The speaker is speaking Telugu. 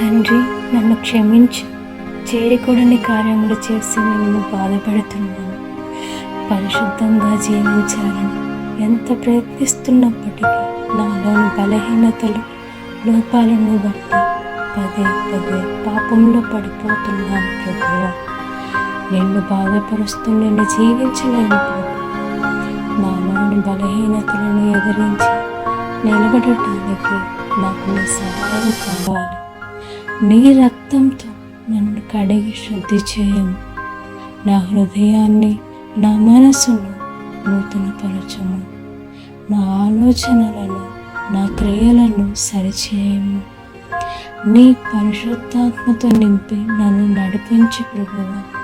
తండ్రి నన్ను క్షమించి. చేరకూడని కార్యములు చేసి నన్ను బాధపెడుతున్నాను. పరిశుద్ధంగా జీవించాలని ఎంత ప్రయత్నిస్తున్నప్పటికీ నాలోని బలహీనతలు లోపాలను బట్టి పదే పదే పాపంలో పడిపోతున్నాను ప్రభువా. నిన్ను బాధపరుస్తూ నిన్ను జీవించలేను ప్రభు. నాలోని బలహీనతలను ఎదిరించి నిలబడటానికి నాకు నీ సహాయం కావాలి. నీ రక్తంతో నన్ను కడిగి శుద్ధి చేయము. నా హృదయాన్ని నా మనసును నూతనపరచము. నా ఆలోచనలను నా క్రియలను సరిచేయము. నీ పరిశుద్ధాత్మతో నింపి నన్ను నడిపించి ప్రభువా.